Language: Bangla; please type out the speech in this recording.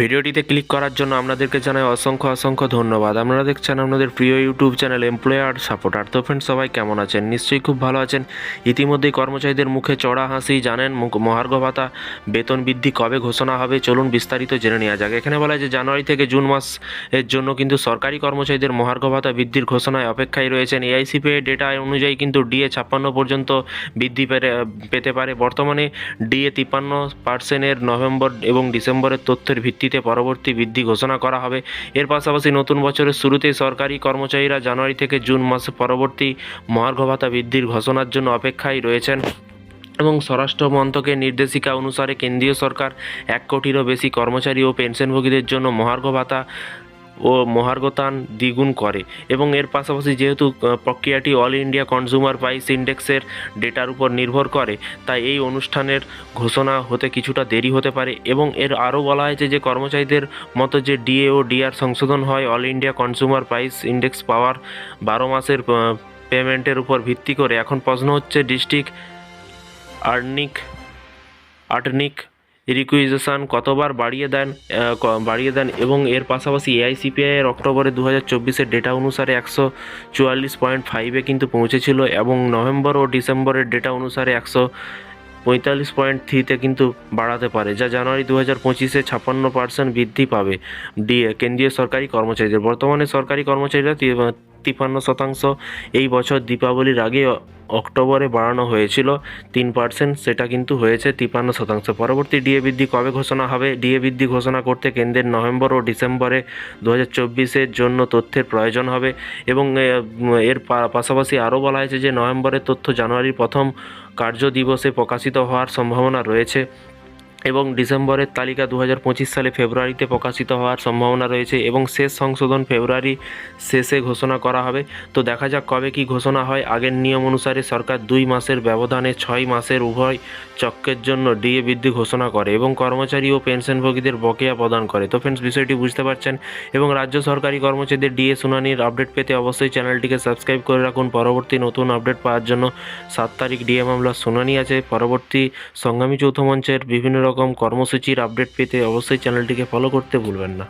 ভিডিওটিতে ক্লিক করার জন্য আপনাদেরকে জানাই অসংখ্য অসংখ্য ধন্যবাদ। আপনারা দেখছেন আপনাদের প্রিয় ইউটিউব চ্যানেল এমপ্লয়ার সাপোর্টার। তো ফ্রেন্ড সবাই কেমন আছেন? নিশ্চয়ই খুব ভালো আছেন। ইতিমধ্যেই কর্মচারীদের মুখে চড়া হাসি জানেন মহার্ঘ ভাতা। বেতন বৃদ্ধি কবে ঘোষণা হবে? চলুন বিস্তারিত জেনে নেওয়া যাক। এখানে বলা হয় যে জানুয়ারি থেকে জুন মাস এর জন্য কিন্তু সরকারি কর্মচারীদের মহার্ঘ ভাতা বৃদ্ধির ঘোষণায় অপেক্ষায় রয়েছেন এআইসিপি এর ডেটা অনুযায়ী কিন্তু ডিএ ছাপ্পান্ন পর্যন্ত বৃদ্ধি পেতে পারে। বর্তমানে ডিএ তিপ্পান্ন পার্সেন্টের নভেম্বর এবং ডিসেম্বরের তথ্যের ভিত্তিতে পরবর্তী বৃদ্ধি ঘোষণা করা হবে। এর পাশাপাশি নতুন বছরের শুরুতেই সরকারি কর্মচারীরা জানুয়ারি থেকে জুন মাসে পরবর্তী মহার্ঘ ভাতা বৃদ্ধির ঘোষণার জন্য অপেক্ষায় রয়েছেন এবং স্বরাষ্ট্র মন্ত্রকের নির্দেশিকা অনুসারে কেন্দ্রীয় সরকার এক কোটিরও বেশি কর্মচারী ও পেনশনভোগীদের জন্য মহার্ঘ ভাতা ও মহার্গতান দ্বিগুণ করে। এবং এর পাশাপাশি যেহেতু প্রক্রিয়াটি অল ইন্ডিয়া কনজিউমার প্রাইস ইন্ডেক্সের ডেটার উপর নির্ভর করে, তাই এই অনুষ্ঠানের ঘোষণা হতে কিছুটা দেরি হতে পারে। এবং এর আরও বলা হয়েছে যে, কর্মচারীদের মতো যে ডিএ ও ডিআর সংশোধন হয় all India consumer price index পাওয়ার বারো মাসের পেমেন্টের উপর ভিত্তি করে, এখন প্রশ্ন হচ্ছে, ডিস্ট্রিক্ট আর্নিক আর্টনিক রিকুইজেশন কতবার বাড়িয়ে দেন বাড়িয়ে দেন এবং এর পাশাপাশি এআইসিপিআই এর অক্টোবরে দু হাজার চব্বিশের ডেটা অনুসারে একশো চুয়াল্লিশ পয়েন্ট ফাইভে কিন্তু পৌঁছেছিল এবং নভেম্বর ও ডিসেম্বরের ডেটা অনুসারে একশো পঁয়তাল্লিশ পয়েন্ট থ্রিতে কিন্তু বাড়াতে পারে, যা জানুয়ারি দু হাজার পঁচিশে ছাপ্পান্ন পার্সেন্ট বৃদ্ধি পাবে। ডিএ কেন্দ্রীয় সরকারি কর্মচারীদের, বর্তমানে সরকারি কর্মচারীরা তিপ্পান্ন শতাংশ। এই বছর দীপাবলির আগে অক্টোবরে বাড়ানো হয়েছিল তিন পার্সেন্ট সেটা কিন্তু হয়েছে তিপ্পান্ন শতাংশ। পরবর্তী ডিএ বৃদ্ধি কবে ঘোষণা হবে? ডিএ বৃদ্ধি ঘোষণা করতে কেন্দ্রের নভেম্বর ও ডিসেম্বরে দু হাজার জন্য তথ্যের প্রয়োজন হবে এবং এর পাশাপাশি আরও বলা হয়েছে যে নভেম্বরের তথ্য জানুয়ারির প্রথম কার্য দিবসে প্রকাশিত হওয়ার সম্ভাবনা রয়েছে। এবং ডিসেম্বরের তালিকা দু হাজার পঁচিশ সালে ফেব্রুয়ারিতে প্রকাশিত হওয়ার সম্ভাবনা রয়েছে এবং শেষ সংশোধন ফেব্রুয়ারি শেষে ঘোষণা করা হবে। তো দেখা যাক কবে কি ঘোষণা হয়। আগের নিয়ম অনুসারে সরকার দুই মাসের ব্যবধানে ছয় মাসের উভয় চক্রের জন্য ডিএ বৃদ্ধি ঘোষণা করে এবং কর্মচারী ও পেনশনভোগীদের বকেয়া প্রদান করে। তো ফ্রেন্ডস বিষয়টি বুঝতে পারছেন এবং রাজ্য সরকারি কর্মচারীদের ডিএ শুনানির আপডেট পেতে অবশ্যই চ্যানেলটিকে সাবস্ক্রাইব করে রাখুন। পরবর্তী নতুন আপডেট পাওয়ার জন্য সাত তারিখ ডিএ মামলার শুনানি আছে। পরবর্তী সংগ্রামী যৌথ মঞ্চের বিভিন্ন রকম কর্মসূচির আপডেট পেতে অবশ্যই চ্যানেলটিকে ফলো করতে ভুলবেন না।